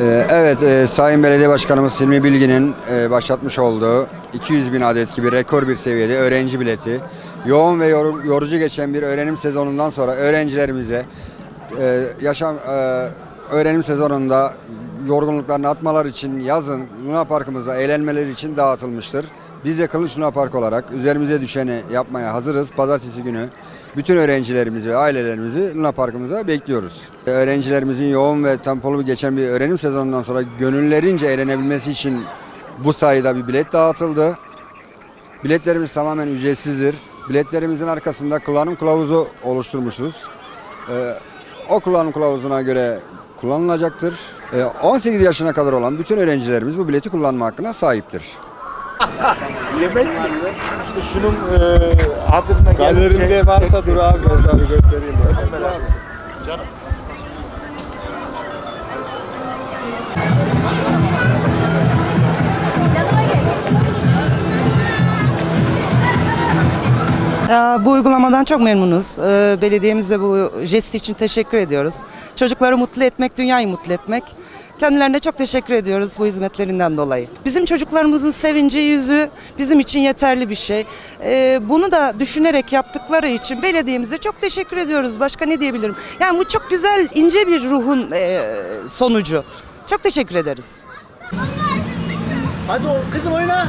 Ee, Evet, e, Sayın Belediye Başkanımız Silmi Bilgin'in e, başlatmış olduğu 200 bin adet gibi rekor bir seviyede öğrenci bileti, yoğun ve yor- yorucu geçen bir öğrenim sezonundan sonra öğrencilerimize e, yaşam öğrenim sezonunda yorgunluklarını atmalar için yazın Luna Parkımızda eğlenmeleri için dağıtılmıştır. Biz de Kılıç Luna Park olarak üzerimize düşeni yapmaya hazırız. Pazartesi günü bütün öğrencilerimizi ve ailelerimizi Luna Parkımıza bekliyoruz. Öğrencilerimizin yoğun ve tempolu geçen bir öğrenim sezonundan sonra gönüllerince eğlenebilmesi için bu sayıda bir bilet dağıtıldı. Biletlerimiz tamamen ücretsizdir. Biletlerimizin arkasında kullanım kılavuzu oluşturmuşuz. Ee, o kullanım kılavuzuna göre kullanılacaktır. Ee, 18 yaşına kadar olan bütün öğrencilerimiz bu bileti kullanma hakkına sahiptir. Yemek işte şunun e, hatırına Galerinde gelecek- varsa dur abi ben sana göstereyim. Hemen abi. Canım. Bu uygulamadan çok memnunuz. Ee, Belediyemize bu jest için teşekkür ediyoruz. Çocukları mutlu etmek, dünyayı mutlu etmek. Kendilerine çok teşekkür ediyoruz bu hizmetlerinden dolayı. Bizim çocuklarımızın sevinci yüzü bizim için yeterli bir şey. Ee, Bunu da düşünerek yaptıkları için belediyemize çok teşekkür ediyoruz. Başka ne diyebilirim? Yani bu çok güzel, ince bir ruhun e, sonucu. Çok teşekkür ederiz. Hadi o kızım oyna.